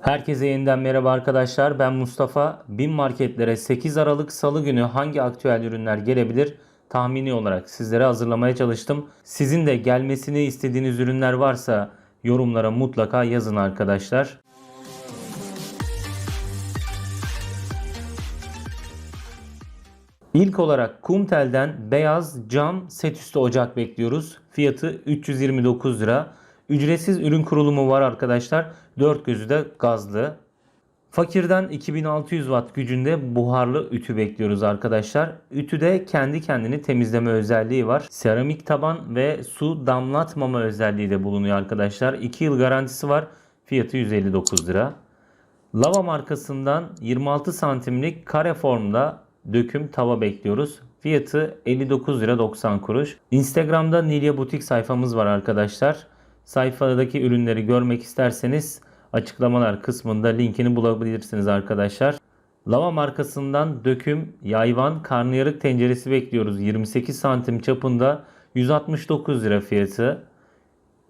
Herkese yeniden merhaba arkadaşlar. Ben Mustafa. Bin marketlere 8 Aralık Salı günü hangi aktüel ürünler gelebilir? Tahmini olarak sizlere hazırlamaya çalıştım. Sizin de gelmesini istediğiniz ürünler varsa yorumlara mutlaka yazın arkadaşlar. İlk olarak Kumtel'den beyaz cam set üstü ocak bekliyoruz. Fiyatı 329 lira. Ücretsiz ürün kurulumu var arkadaşlar. Dört gözü de gazlı. Fakirden 2600 watt gücünde buharlı ütü bekliyoruz arkadaşlar. Ütüde kendi kendini temizleme özelliği var. Seramik taban ve su damlatmama özelliği de bulunuyor arkadaşlar. 2 yıl garantisi var. Fiyatı 159 lira. Lava markasından 26 santimlik kare formda döküm tava bekliyoruz. Fiyatı 59 lira 90 kuruş. Instagram'da Nilya Butik sayfamız var arkadaşlar. Sayfadaki ürünleri görmek isterseniz açıklamalar kısmında linkini bulabilirsiniz arkadaşlar. Lava markasından döküm yayvan karnıyarık tenceresi bekliyoruz. 28 santim çapında 169 lira fiyatı.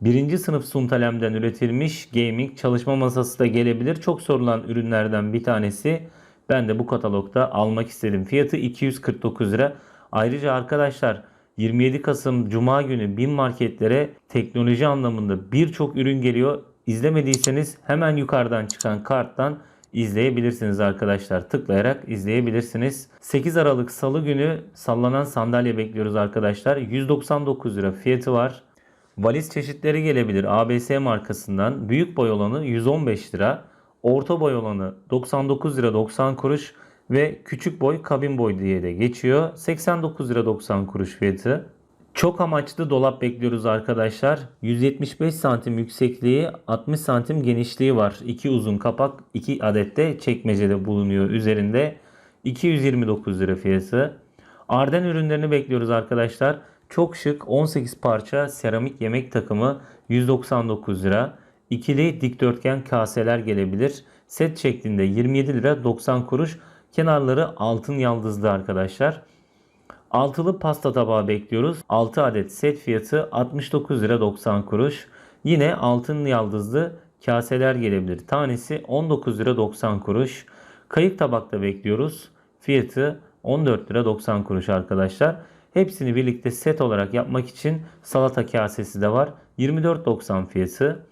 Birinci sınıf Suntalem'den üretilmiş gaming çalışma masası da gelebilir. Çok sorulan ürünlerden bir tanesi. Ben de bu katalogda almak istedim. Fiyatı 249 lira. Ayrıca arkadaşlar 27 Kasım Cuma günü bin marketlere teknoloji anlamında birçok ürün geliyor. İzlemediyseniz hemen yukarıdan çıkan karttan izleyebilirsiniz arkadaşlar. Tıklayarak izleyebilirsiniz. 8 Aralık Salı günü sallanan sandalye bekliyoruz arkadaşlar. 199 lira fiyatı var. Valiz çeşitleri gelebilir. ABS markasından. Büyük boy olanı 115 lira. Orta boy olanı 99 lira 90 kuruş ve küçük boy kabin boy diye de geçiyor. 89 lira 90 kuruş fiyatı. Çok amaçlı dolap bekliyoruz arkadaşlar. 175 santim yüksekliği, 60 santim genişliği var. 2 uzun kapak, 2 adet de çekmecede bulunuyor üzerinde. 229 lira fiyatı. Arden ürünlerini bekliyoruz arkadaşlar. Çok şık 18 parça seramik yemek takımı 199 lira. İkili dikdörtgen kaseler gelebilir. Set şeklinde 27 lira 90 kuruş. Kenarları altın yaldızlı arkadaşlar. Altılı pasta tabağı bekliyoruz. 6 adet set fiyatı 69 lira 90 kuruş. Yine altın yaldızlı kaseler gelebilir. Tanesi 19 lira 90 kuruş. Kayık tabakta bekliyoruz. Fiyatı 14 lira 90 kuruş arkadaşlar. Hepsini birlikte set olarak yapmak için salata kasesi de var. 24.90 fiyatı.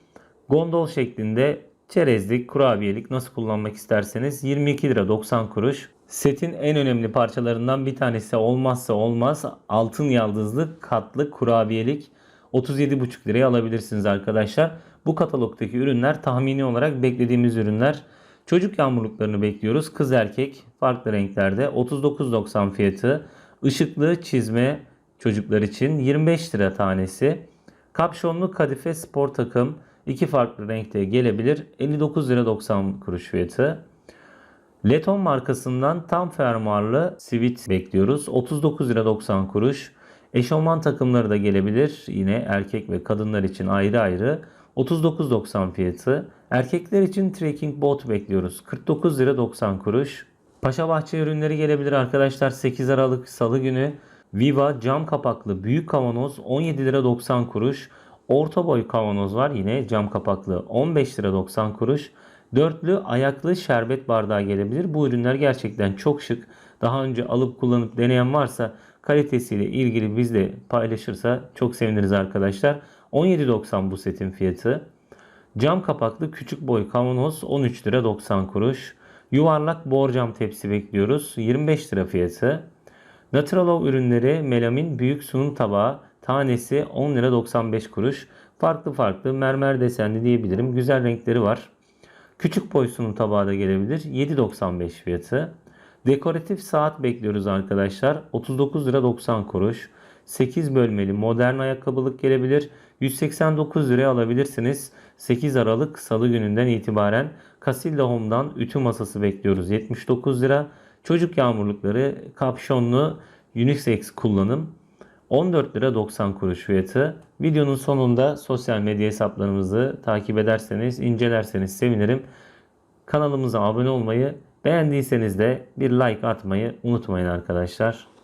Gondol şeklinde çerezlik, kurabiyelik nasıl kullanmak isterseniz 22 lira 90 kuruş. Setin en önemli parçalarından bir tanesi olmazsa olmaz altın yaldızlı katlı kurabiyelik 37,5 liraya alabilirsiniz arkadaşlar. Bu katalogdaki ürünler tahmini olarak beklediğimiz ürünler. Çocuk yağmurluklarını bekliyoruz. Kız erkek farklı renklerde 39.90 fiyatı. Işıklı çizme çocuklar için 25 lira tanesi. Kapşonlu kadife spor takım iki farklı renkte gelebilir. 59 lira 90 kuruş fiyatı. Leton markasından tam fermuarlı sivit bekliyoruz. 39 lira 90 kuruş. Eşofman takımları da gelebilir. Yine erkek ve kadınlar için ayrı ayrı. 39.90 fiyatı. Erkekler için trekking bot bekliyoruz. 49 lira 90 kuruş. Paşa Bahçe ürünleri gelebilir arkadaşlar. 8 Aralık Salı günü. Viva cam kapaklı büyük kavanoz 17 lira 90 kuruş. Orta boy kavanoz var yine cam kapaklı 15 lira 90 kuruş. Dörtlü ayaklı şerbet bardağı gelebilir. Bu ürünler gerçekten çok şık. Daha önce alıp kullanıp deneyen varsa kalitesiyle ilgili bizle paylaşırsa çok seviniriz arkadaşlar. 17.90 bu setin fiyatı. Cam kapaklı küçük boy kavanoz 13 lira 90 kuruş. Yuvarlak borcam tepsi bekliyoruz. 25 lira fiyatı. Naturalov ürünleri melamin büyük sunum tabağı tanesi 10 lira 95 kuruş. Farklı farklı mermer desenli diyebilirim. Güzel renkleri var. Küçük boy sunum tabağı da gelebilir. 7.95 fiyatı. Dekoratif saat bekliyoruz arkadaşlar. 39 lira 90 kuruş. 8 bölmeli modern ayakkabılık gelebilir. 189 liraya alabilirsiniz. 8 Aralık Salı gününden itibaren Casilda Home'dan ütü masası bekliyoruz. 79 lira. Çocuk yağmurlukları kapşonlu unisex kullanım. 14 lira 90 kuruş fiyatı. Videonun sonunda sosyal medya hesaplarımızı takip ederseniz, incelerseniz sevinirim. Kanalımıza abone olmayı, beğendiyseniz de bir like atmayı unutmayın arkadaşlar.